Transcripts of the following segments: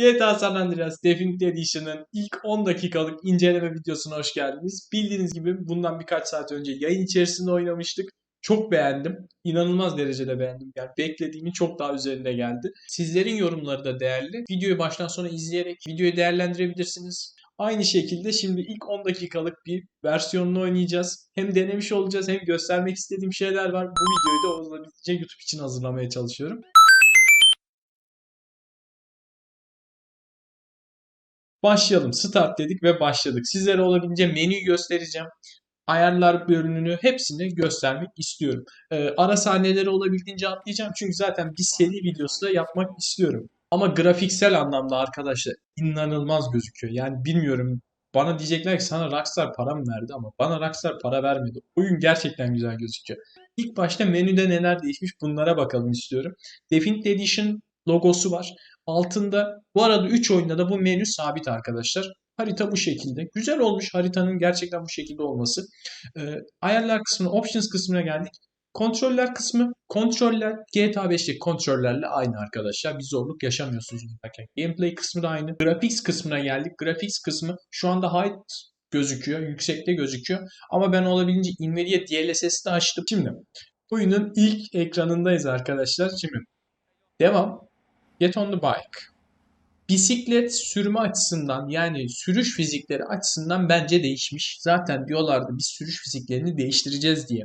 GTA San Andreas Definitive Edition'ın ilk 10 dakikalık inceleme videosuna hoş geldiniz. Bildiğiniz gibi bundan birkaç saat önce yayın içerisinde oynamıştık. Çok beğendim. İnanılmaz derecede beğendim. Yani beklediğimin çok daha üzerinde geldi. Sizlerin yorumları da değerli. Videoyu baştan sona izleyerek videoyu değerlendirebilirsiniz. Aynı şekilde şimdi ilk 10 dakikalık bir versiyonunu oynayacağız. Hem denemiş olacağız hem göstermek istediğim şeyler var. Bu videoyu da olabildiğince YouTube için hazırlamaya çalışıyorum. Başlayalım. Start dedik ve başladık. Sizlere olabildiğince menüyü göstereceğim. Ayarlar bölümünü hepsini göstermek istiyorum. Ee, ara sahneleri olabildiğince atlayacağım. Çünkü zaten bir seri videosu da yapmak istiyorum. Ama grafiksel anlamda arkadaşlar inanılmaz gözüküyor. Yani bilmiyorum bana diyecekler ki sana Rockstar para mı verdi ama bana Rockstar para vermedi. Oyun gerçekten güzel gözüküyor. İlk başta menüde neler değişmiş bunlara bakalım istiyorum. Definitive Edition logosu var. Altında bu arada 3 oyunda da bu menü sabit arkadaşlar. Harita bu şekilde. Güzel olmuş haritanın gerçekten bu şekilde olması. Ee, ayarlar kısmına, options kısmına geldik. Kontroller kısmı, kontroller GTA 5'teki kontrollerle aynı arkadaşlar. Bir zorluk yaşamıyorsunuz yaparken. Gameplay kısmı da aynı. Graphics kısmına geldik. Graphics kısmı şu anda height gözüküyor. Yüksekte gözüküyor. Ama ben olabildiğince Nvidia DLSS'i de açtım. Şimdi oyunun ilk ekranındayız arkadaşlar. Şimdi devam. Get on the bike. Bisiklet sürme açısından yani sürüş fizikleri açısından bence değişmiş. Zaten diyorlardı biz sürüş fiziklerini değiştireceğiz diye.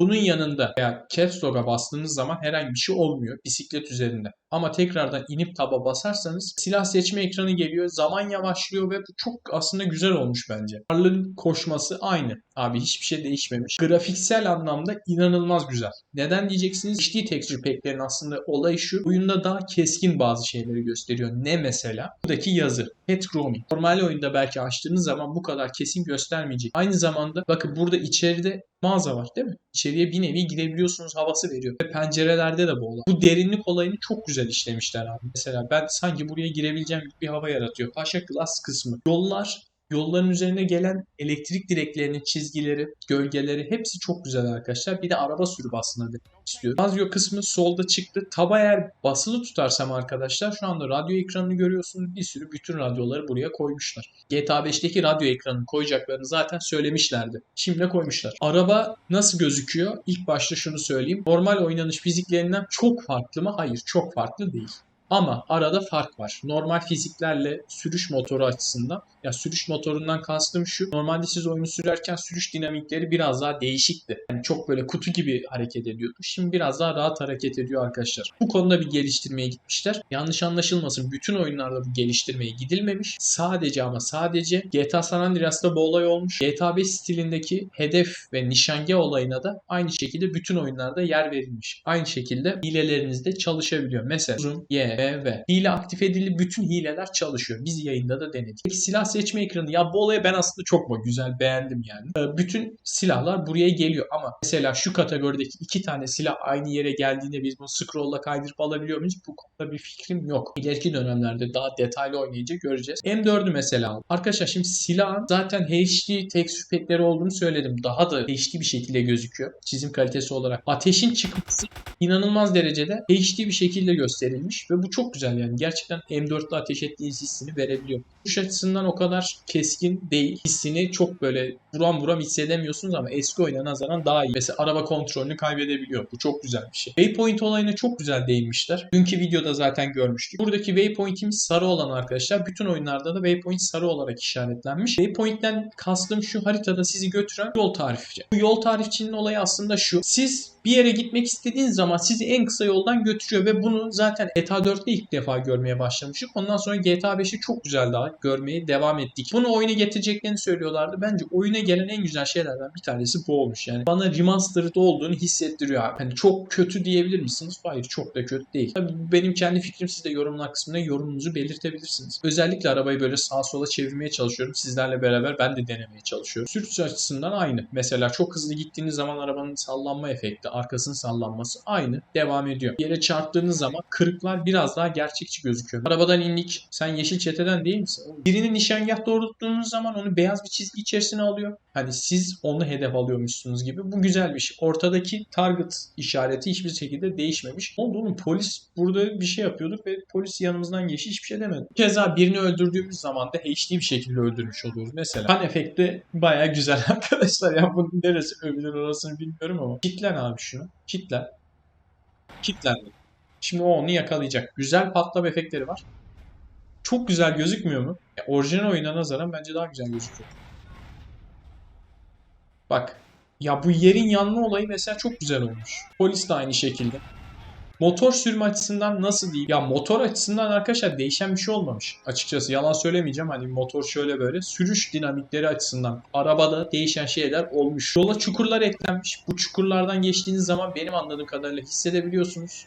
Bunun yanında veya caps lock'a bastığınız zaman herhangi bir şey olmuyor bisiklet üzerinde. Ama tekrardan inip taba basarsanız silah seçme ekranı geliyor. Zaman yavaşlıyor ve bu çok aslında güzel olmuş bence. Karlın koşması aynı. Abi hiçbir şey değişmemiş. Grafiksel anlamda inanılmaz güzel. Neden diyeceksiniz? HD texture pack'lerin aslında olayı şu. Oyunda daha keskin bazı şeyleri gösteriyor. Ne mesela? Buradaki yazı. Pet grooming. Normal oyunda belki açtığınız zaman bu kadar kesin göstermeyecek. Aynı zamanda bakın burada içeride mağaza var değil mi? İçeriye bir nevi girebiliyorsunuz havası veriyor. Ve pencerelerde de bu olay. Bu derinlik olayını çok güzel işlemişler abi. Mesela ben sanki buraya girebileceğim bir hava yaratıyor. Paşa Glass kısmı. Yollar Yolların üzerine gelen elektrik direklerinin çizgileri, gölgeleri hepsi çok güzel arkadaşlar. Bir de araba sürüp aslında istiyorum. Radyo kısmı solda çıktı. Taba eğer basılı tutarsam arkadaşlar şu anda radyo ekranını görüyorsunuz. Bir sürü bütün radyoları buraya koymuşlar. GTA 5'teki radyo ekranını koyacaklarını zaten söylemişlerdi. Şimdi koymuşlar. Araba nasıl gözüküyor? İlk başta şunu söyleyeyim. Normal oynanış fiziklerinden çok farklı mı? Hayır çok farklı değil. Ama arada fark var. Normal fiziklerle sürüş motoru açısından. Ya sürüş motorundan kastım şu. Normalde siz oyunu sürerken sürüş dinamikleri biraz daha değişikti. Yani çok böyle kutu gibi hareket ediyordu. Şimdi biraz daha rahat hareket ediyor arkadaşlar. Bu konuda bir geliştirmeye gitmişler. Yanlış anlaşılmasın. Bütün oyunlarda bu geliştirmeye gidilmemiş. Sadece ama sadece GTA San Andreas'ta bu olay olmuş. GTA 5 stilindeki hedef ve nişange olayına da aynı şekilde bütün oyunlarda yer verilmiş. Aynı şekilde hilelerinizde çalışabiliyor. Mesela Y, ve hile aktif edildi. Bütün hileler çalışıyor. Biz yayında da denedik. Peki silah seçme ekranı. Ya bu olaya ben aslında çok güzel beğendim yani. Ee, bütün silahlar buraya geliyor ama mesela şu kategorideki iki tane silah aynı yere geldiğinde biz bunu scroll'la kaydırıp alabiliyor muyuz? Bu konuda bir fikrim yok. İleriki dönemlerde daha detaylı oynayınca göreceğiz. M4'ü mesela Arkadaşlar şimdi silahın zaten HD texture pack'leri olduğunu söyledim. Daha da HD bir şekilde gözüküyor. Çizim kalitesi olarak. Ateşin çıkması inanılmaz derecede HD bir şekilde gösterilmiş ve bu çok güzel yani. Gerçekten M4'le ateş ettiğiniz hissini verebiliyor. Kuş açısından o kadar keskin değil. Hissini çok böyle buram buram hissedemiyorsunuz ama eski oyuna nazaran daha iyi. Mesela araba kontrolünü kaybedebiliyor. Bu çok güzel bir şey. Waypoint olayına çok güzel değinmişler. Dünkü videoda zaten görmüştük. Buradaki waypoint'imiz sarı olan arkadaşlar. Bütün oyunlarda da waypoint sarı olarak işaretlenmiş. Waypoint'ten kastım şu haritada sizi götüren yol tarifçi. Bu yol tarifçinin olayı aslında şu. Siz bir yere gitmek istediğiniz zaman sizi en kısa yoldan götürüyor ve bunu zaten GTA 4'te ilk defa görmeye başlamıştık. Ondan sonra GTA 5'i çok güzel daha görmeye devam ettik. Bunu oyuna getireceklerini söylüyorlardı. Bence oyuna gelen en güzel şeylerden bir tanesi bu olmuş. Yani bana remastered olduğunu hissettiriyor abi. Hani çok kötü diyebilir misiniz? Hayır çok da kötü değil. Tabii benim kendi fikrim siz de yorumlar kısmında yorumunuzu belirtebilirsiniz. Özellikle arabayı böyle sağa sola çevirmeye çalışıyorum. Sizlerle beraber ben de denemeye çalışıyorum. Sürüş açısından aynı. Mesela çok hızlı gittiğiniz zaman arabanın sallanma efekti, arkasının sallanması aynı devam ediyor. Yere çarptığınız zaman kırıklar biraz biraz daha gerçekçi gözüküyor. Arabadan indik. Sen yeşil çeteden değil misin? Birini nişangah doğrulttuğunuz zaman onu beyaz bir çizgi içerisine alıyor. Hani siz onu hedef alıyormuşsunuz gibi. Bu güzel bir şey. Ortadaki target işareti hiçbir şekilde değişmemiş. Oldu oğlum polis burada bir şey yapıyorduk ve polis yanımızdan geçti hiçbir şey demedi. Keza birini öldürdüğümüz zaman da HD bir şekilde öldürmüş oluyoruz. Mesela kan efekti baya güzel arkadaşlar. Ya bunun neresi övülür orasını bilmiyorum ama. Kitlen abi şunu. Kitlen. Kitlendi. Şimdi o onu yakalayacak. Güzel patlama efektleri var. Çok güzel gözükmüyor mu? Ya, orijinal oyuna nazaran bence daha güzel gözüküyor. Bak. Ya bu yerin yanma olayı mesela çok güzel olmuş. Polis de aynı şekilde. Motor sürme açısından nasıl diyeyim? Ya motor açısından arkadaşlar değişen bir şey olmamış. Açıkçası yalan söylemeyeceğim. Hani motor şöyle böyle. Sürüş dinamikleri açısından arabada değişen şeyler olmuş. Yola çukurlar eklenmiş. Bu çukurlardan geçtiğiniz zaman benim anladığım kadarıyla hissedebiliyorsunuz.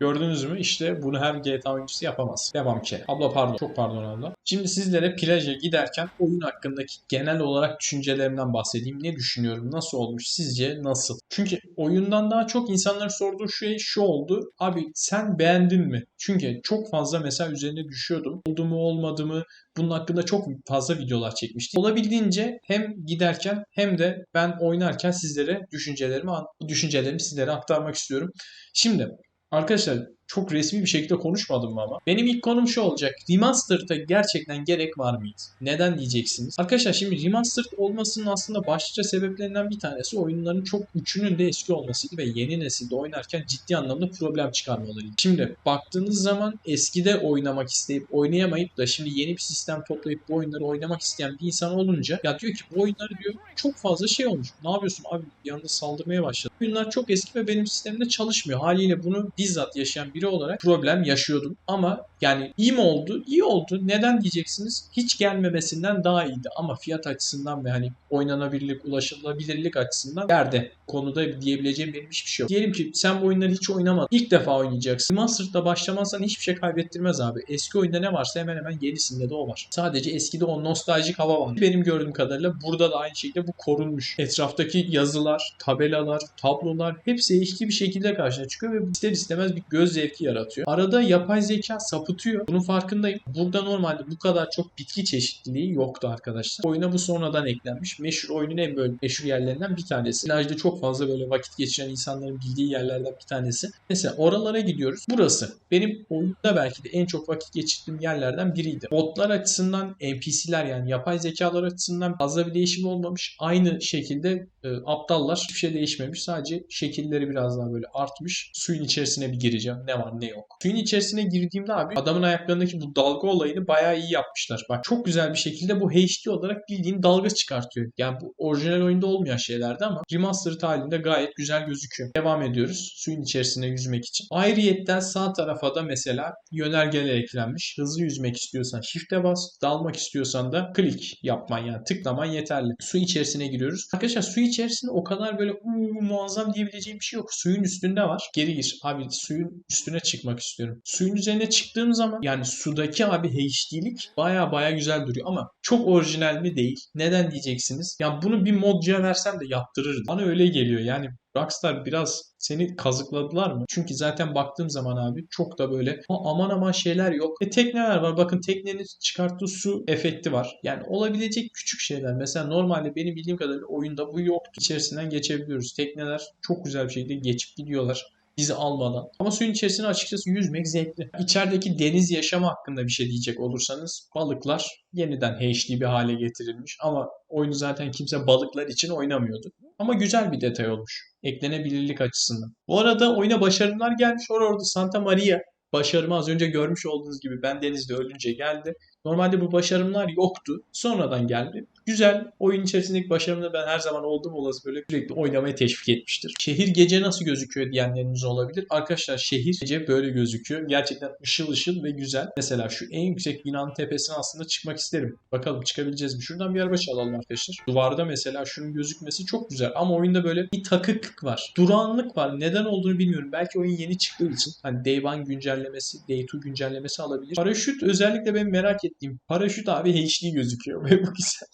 Gördünüz mü? İşte bunu her GTA oyuncusu yapamaz. Devam ki. Abla pardon. Çok pardon abla. Şimdi sizlere plaja giderken oyun hakkındaki genel olarak düşüncelerimden bahsedeyim. Ne düşünüyorum? Nasıl olmuş? Sizce nasıl? Çünkü oyundan daha çok insanların sorduğu şey şu oldu. Abi sen beğendin mi? Çünkü çok fazla mesela üzerine düşüyordum. Oldu mu olmadı mı? Bunun hakkında çok fazla videolar çekmiştim. Olabildiğince hem giderken hem de ben oynarken sizlere düşüncelerimi, düşüncelerimi sizlere aktarmak istiyorum. Şimdi Arkadaşlar çok resmi bir şekilde konuşmadım ama. Benim ilk konum şu olacak. Remastered'a gerçekten gerek var mıydı? Neden diyeceksiniz? Arkadaşlar şimdi remastered olmasının aslında başlıca sebeplerinden bir tanesi oyunların çok üçünün de eski olmasıydı ve yeni nesilde oynarken ciddi anlamda problem çıkarmalarıydı. Şimdi baktığınız zaman eskide oynamak isteyip oynayamayıp da şimdi yeni bir sistem toplayıp bu oyunları oynamak isteyen bir insan olunca ya diyor ki bu oyunları diyor çok fazla şey olmuş. Ne yapıyorsun abi? Bir anda saldırmaya başladı. Oyunlar çok eski ve benim sistemimde çalışmıyor. Haliyle bunu bizzat yaşayan biri olarak problem yaşıyordum. Ama yani iyi mi oldu? İyi oldu. Neden diyeceksiniz? Hiç gelmemesinden daha iyiydi. Ama fiyat açısından ve hani oynanabilirlik, ulaşılabilirlik açısından yerde konuda diyebileceğim benim hiçbir şey yok. Diyelim ki sen bu oyunları hiç oynamadın. İlk defa oynayacaksın. Remastered'da başlamazsan hiçbir şey kaybettirmez abi. Eski oyunda ne varsa hemen hemen yenisinde de o var. Sadece eskide o nostaljik hava var. Benim gördüğüm kadarıyla burada da aynı şekilde bu korunmuş. Etraftaki yazılar, tabelalar, tablolar hepsi HD bir şekilde karşına çıkıyor ve ister istemez bir göz yaratıyor. Arada yapay zeka sapıtıyor. Bunun farkındayım. Burada normalde bu kadar çok bitki çeşitliliği yoktu arkadaşlar. Oyuna bu sonradan eklenmiş. Meşhur oyunun en böyle meşhur yerlerinden bir tanesi. Plajda çok fazla böyle vakit geçiren insanların bildiği yerlerden bir tanesi. Mesela oralara gidiyoruz. Burası benim oyunda belki de en çok vakit geçirdiğim yerlerden biriydi. Botlar açısından NPC'ler yani yapay zekalar açısından fazla bir değişim olmamış. Aynı şekilde e, aptallar hiçbir şey değişmemiş. Sadece şekilleri biraz daha böyle artmış. Suyun içerisine bir gireceğim. Ne var ne yok. Suyun içerisine girdiğimde abi adamın ayaklarındaki bu dalga olayını bayağı iyi yapmışlar. Bak çok güzel bir şekilde bu HD olarak bildiğin dalga çıkartıyor. Yani bu orijinal oyunda olmayan şeylerdi ama remastered halinde gayet güzel gözüküyor. Devam ediyoruz suyun içerisine yüzmek için. Ayrıyetten sağ tarafa da mesela yönergeler eklenmiş. Hızlı yüzmek istiyorsan shift'e bas. Dalmak istiyorsan da klik yapman yani tıklaman yeterli. Su içerisine giriyoruz. Arkadaşlar su içerisinde o kadar böyle muazzam diyebileceğim bir şey yok. Suyun üstünde var. Geri gir. Abi suyun üstüne çıkmak istiyorum. Suyun üzerine çıktığım zaman yani sudaki abi HD'lik baya baya güzel duruyor ama çok orijinal mi değil. Neden diyeceksiniz? Ya bunu bir modcuya versem de yaptırırdı. Bana öyle geliyor yani Rockstar biraz seni kazıkladılar mı? Çünkü zaten baktığım zaman abi çok da böyle aman aman şeyler yok. E tekneler var. Bakın teknenin çıkarttığı su efekti var. Yani olabilecek küçük şeyler. Mesela normalde benim bildiğim kadarıyla oyunda bu yoktu. İçerisinden geçebiliyoruz. Tekneler çok güzel bir şekilde geçip gidiyorlar bizi almadan. Ama suyun içerisine açıkçası yüzmek zevkli. İçerideki deniz yaşamı hakkında bir şey diyecek olursanız balıklar yeniden HD bir hale getirilmiş ama oyunu zaten kimse balıklar için oynamıyordu. Ama güzel bir detay olmuş. Eklenebilirlik açısından. Bu arada oyuna başarılar gelmiş. Orada Santa Maria başarımı az önce görmüş olduğunuz gibi ben denizde ölünce geldi. Normalde bu başarımlar yoktu. Sonradan geldi. Güzel. Oyun içerisindeki başarımda ben her zaman olduğum olası böyle sürekli oynamaya teşvik etmiştir. Şehir gece nasıl gözüküyor diyenleriniz olabilir. Arkadaşlar şehir gece böyle gözüküyor. Gerçekten ışıl ışıl ve güzel. Mesela şu en yüksek binanın tepesine aslında çıkmak isterim. Bakalım çıkabileceğiz mi? Şuradan bir araba çalalım arkadaşlar. Duvarda mesela şunun gözükmesi çok güzel. Ama oyunda böyle bir takıklık var. Durağanlık var. Neden olduğunu bilmiyorum. Belki oyun yeni çıktığı için. Hani Day 1 güncellemesi, Day 2 güncellemesi alabilir. Paraşüt özellikle ben merak ettiğim. Paraşüt abi HD gözüküyor ve bu güzel.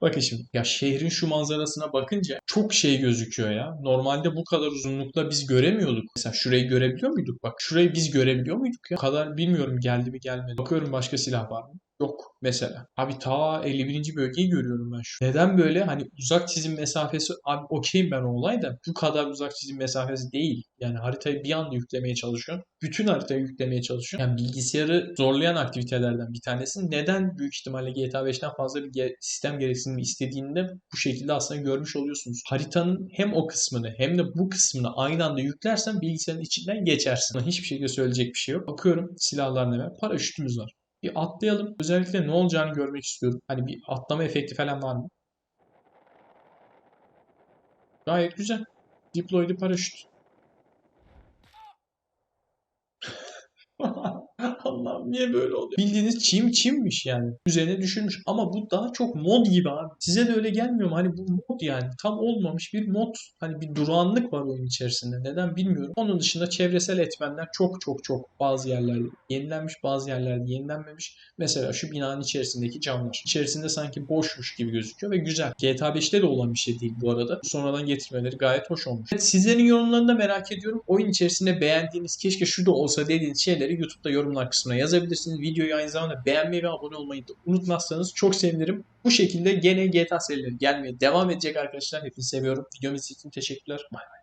Bakın şimdi ya şehrin şu manzarasına bakınca çok şey gözüküyor ya. Normalde bu kadar uzunlukta biz göremiyorduk. Mesela şurayı görebiliyor muyduk? Bak şurayı biz görebiliyor muyduk ya? O kadar bilmiyorum geldi mi gelmedi. Bakıyorum başka silah var mı? Yok mesela. Abi ta 51. bölgeyi görüyorum ben şu. Neden böyle? Hani uzak çizim mesafesi abi okeyim ben o olay bu kadar uzak çizim mesafesi değil. Yani haritayı bir anda yüklemeye çalışıyorsun. Bütün haritayı yüklemeye çalışıyorsun. Yani bilgisayarı zorlayan aktivitelerden bir tanesi. Neden büyük ihtimalle GTA 5'ten fazla bir sistem gereksinimi istediğinde bu şekilde aslında görmüş oluyorsunuz. Haritanın hem o kısmını hem de bu kısmını aynı anda yüklersen bilgisayarın içinden geçersin. Hiçbir şekilde söyleyecek bir şey yok. Bakıyorum silahlar ne var? Paraşütümüz var. Bir atlayalım. Özellikle ne olacağını görmek istiyorum. Hani bir atlama efekti falan var mı? Gayet güzel. Deploy'du paraşüt. Allah'ım niye böyle oluyor? Bildiğiniz çim çimmiş yani. Üzerine düşürmüş ama bu daha çok mod gibi abi. Size de öyle gelmiyor mu? Hani bu mod yani tam olmamış bir mod. Hani bir durağanlık var oyun içerisinde. Neden bilmiyorum. Onun dışında çevresel etmenler çok çok çok bazı yerlerde yenilenmiş bazı yerlerde yenilenmemiş. Mesela şu binanın içerisindeki camlar. İçerisinde sanki boşmuş gibi gözüküyor ve güzel. GTA 5'te de olan bir şey değil bu arada. Sonradan getirmeleri gayet hoş olmuş. Sizlerin yorumlarını da merak ediyorum. Oyun içerisinde beğendiğiniz keşke şu da olsa dediğiniz şeyleri YouTube'da yorumlar kısmına yazabilirsiniz. Videoyu aynı zamanda beğenmeyi ve abone olmayı da unutmazsanız çok sevinirim. Bu şekilde gene GTA serileri gelmeye devam edecek arkadaşlar. Hepinizi seviyorum. Videomu izlediğiniz için teşekkürler. Bay bay.